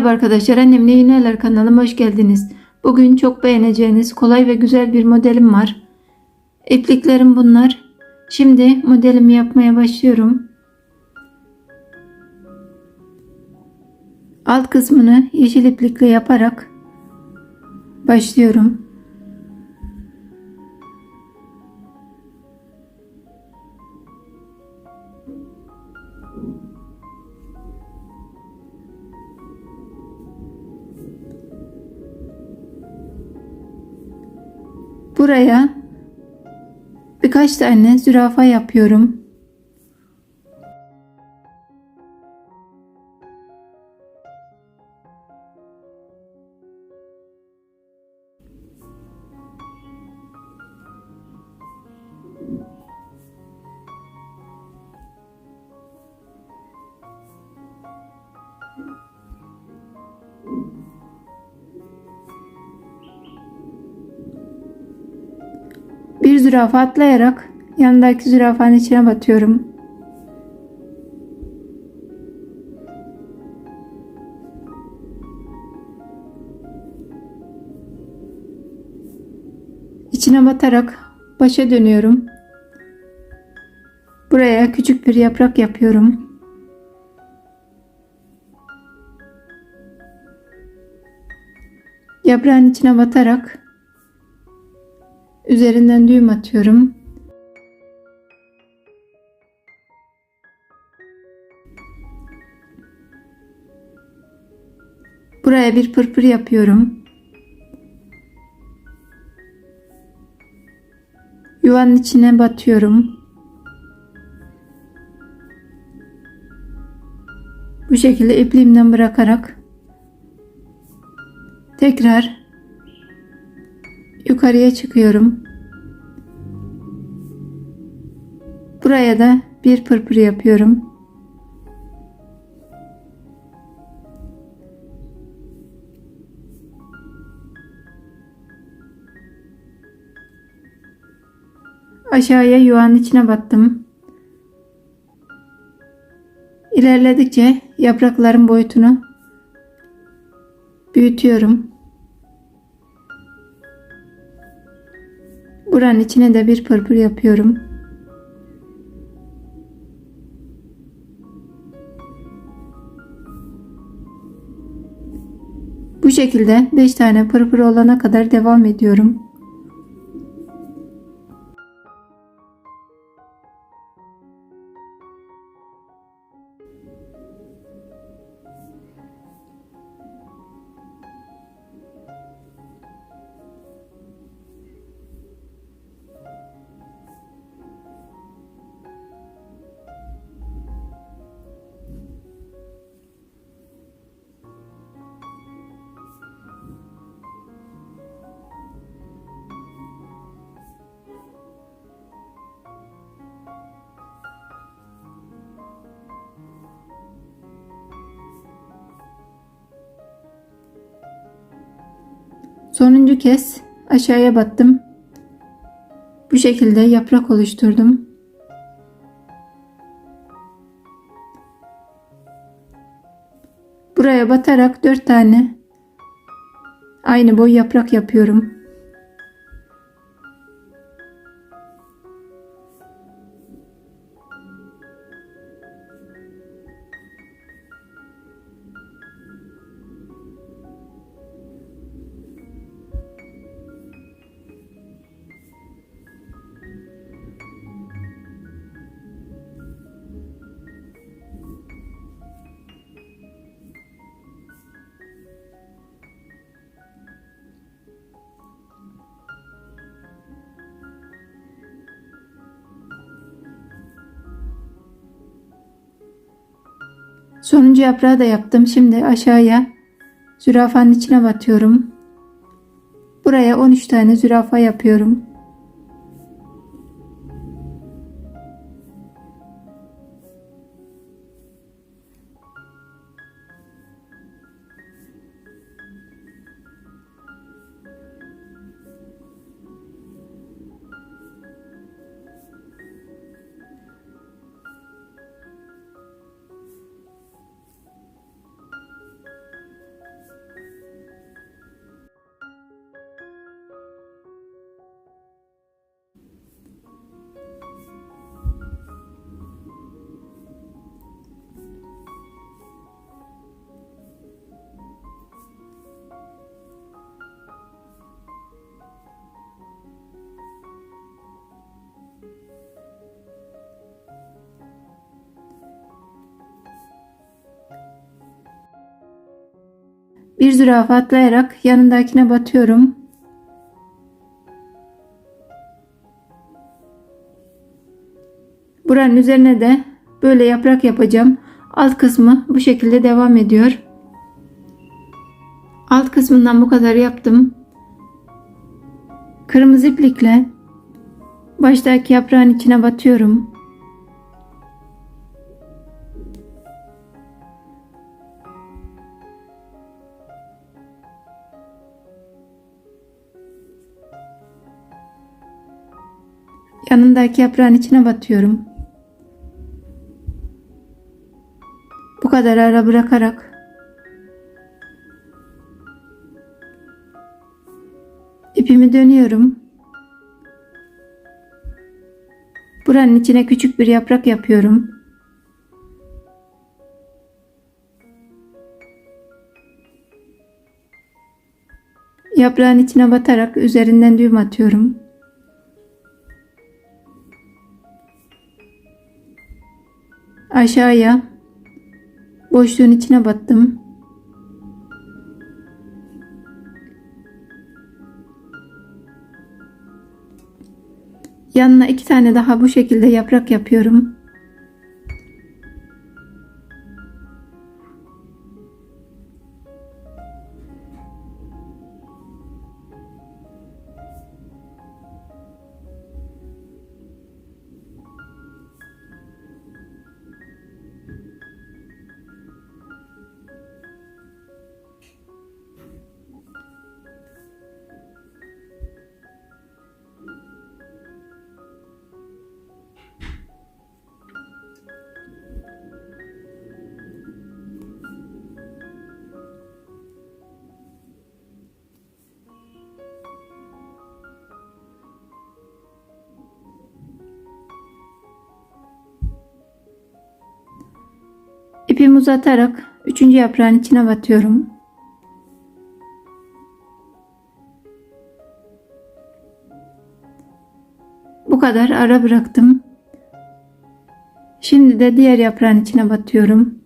Merhaba arkadaşlar annemle Yüneler kanalıma hoş geldiniz. Bugün çok beğeneceğiniz kolay ve güzel bir modelim var. İpliklerim bunlar. Şimdi modelimi yapmaya başlıyorum. Alt kısmını yeşil iplikle yaparak başlıyorum. Buraya birkaç tane zürafa yapıyorum. Zürafa atlayarak yanındaki zürafanın içine batıyorum. İçine batarak başa dönüyorum. Buraya küçük bir yaprak yapıyorum. Yaprağın içine batarak Üzerinden düğüm atıyorum. Buraya bir pırpır yapıyorum. Yuvanın içine batıyorum. Bu şekilde ipliğimden bırakarak tekrar yukarıya çıkıyorum. Buraya da bir pırpır yapıyorum. Aşağıya yuvanın içine battım. İlerledikçe yaprakların boyutunu büyütüyorum. Buranın içine de bir pırpır yapıyorum. Bu şekilde 5 tane pırpır olana kadar devam ediyorum. Sonuncu kez aşağıya battım. Bu şekilde yaprak oluşturdum. Buraya batarak 4 tane aynı boy yaprak yapıyorum. Sonuncu yaprağı da yaptım. Şimdi aşağıya zürafanın içine batıyorum. Buraya 13 tane zürafa yapıyorum. Bir zürafa atlayarak yanındakine batıyorum. Buranın üzerine de böyle yaprak yapacağım. Alt kısmı bu şekilde devam ediyor. Alt kısmından bu kadar yaptım. Kırmızı iplikle baştaki yaprağın içine batıyorum. Yanındaki yaprağın içine batıyorum. Bu kadar ara bırakarak ipimi dönüyorum. Buranın içine küçük bir yaprak yapıyorum. Yaprağın içine batarak üzerinden düğüm atıyorum. Aşağıya boşluğun içine battım. Yanına iki tane daha bu şekilde yaprak yapıyorum. İpimi uzatarak üçüncü yaprağın içine batıyorum. Bu kadar ara bıraktım. Şimdi de diğer yaprağın içine batıyorum.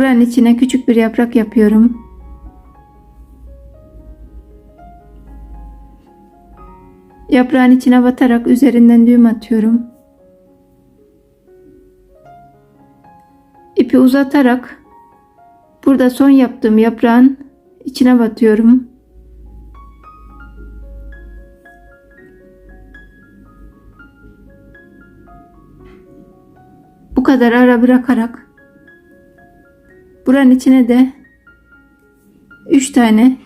Buranın içine küçük bir yaprak yapıyorum. Yaprağın içine batarak üzerinden düğüm atıyorum. İpi uzatarak burada son yaptığım yaprağın içine batıyorum. Bu kadar ara bırakarak Buranın içine de 3 tane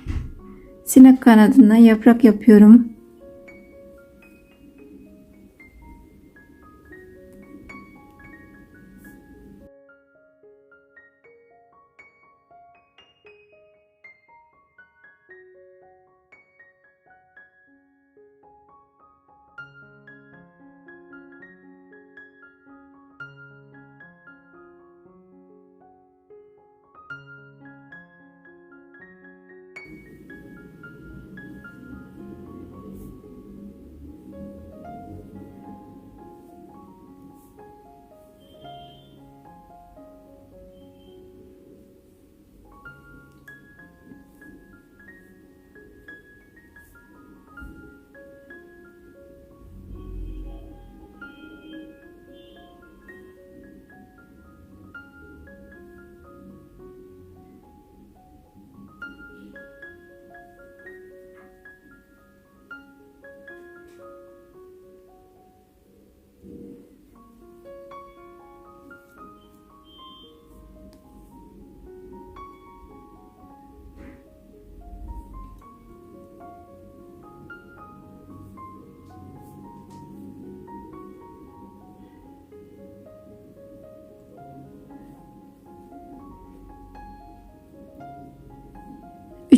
sinek kanadından yaprak yapıyorum.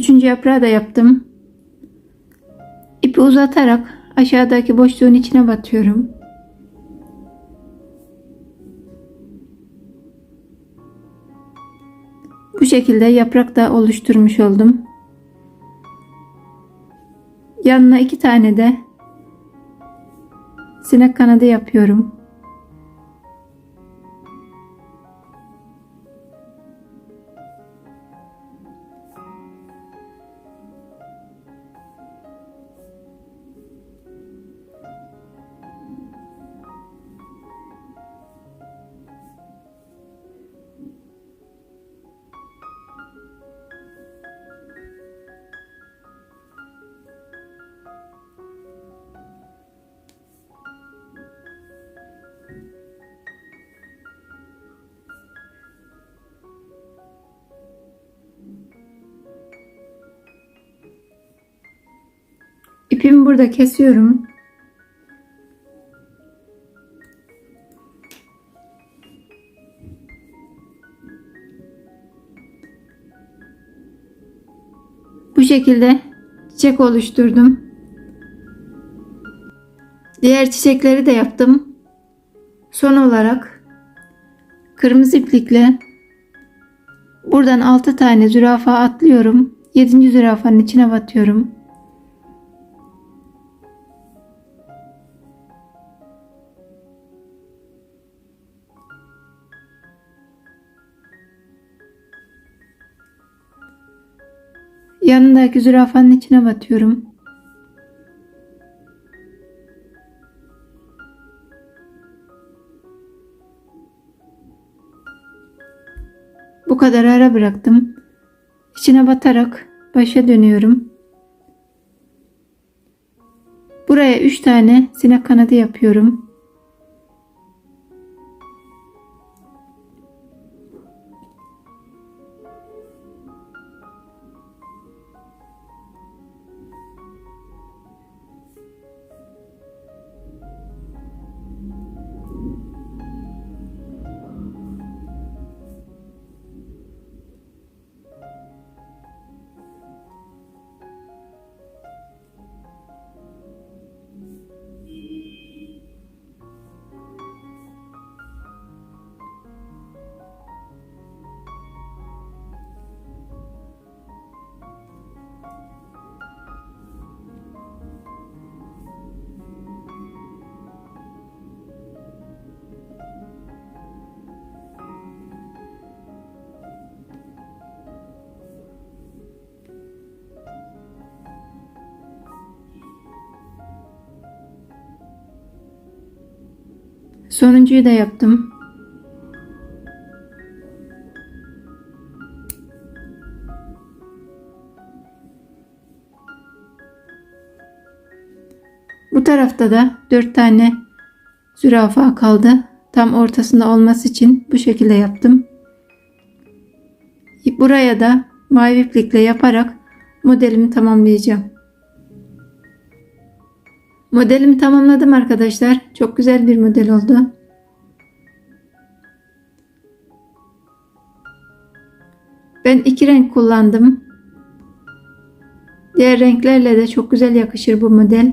Üçüncü yaprağı da yaptım. İpi uzatarak aşağıdaki boşluğun içine batıyorum. Bu şekilde yaprak da oluşturmuş oldum. Yanına iki tane de sinek kanadı yapıyorum. İpimi burada kesiyorum. Bu şekilde çiçek oluşturdum. Diğer çiçekleri de yaptım. Son olarak kırmızı iplikle buradan 6 tane zürafa atlıyorum. 7. zürafanın içine batıyorum. Yanındaki zürafanın içine batıyorum. Bu kadar ara bıraktım. İçine batarak başa dönüyorum. Buraya 3 tane sinek kanadı yapıyorum. Sonuncuyu da yaptım. Bu tarafta da 4 tane zürafa kaldı. Tam ortasında olması için bu şekilde yaptım. Buraya da mavi iplikle yaparak modelimi tamamlayacağım. Modelimi tamamladım arkadaşlar. Çok güzel bir model oldu. Ben iki renk kullandım. Diğer renklerle de çok güzel yakışır bu model.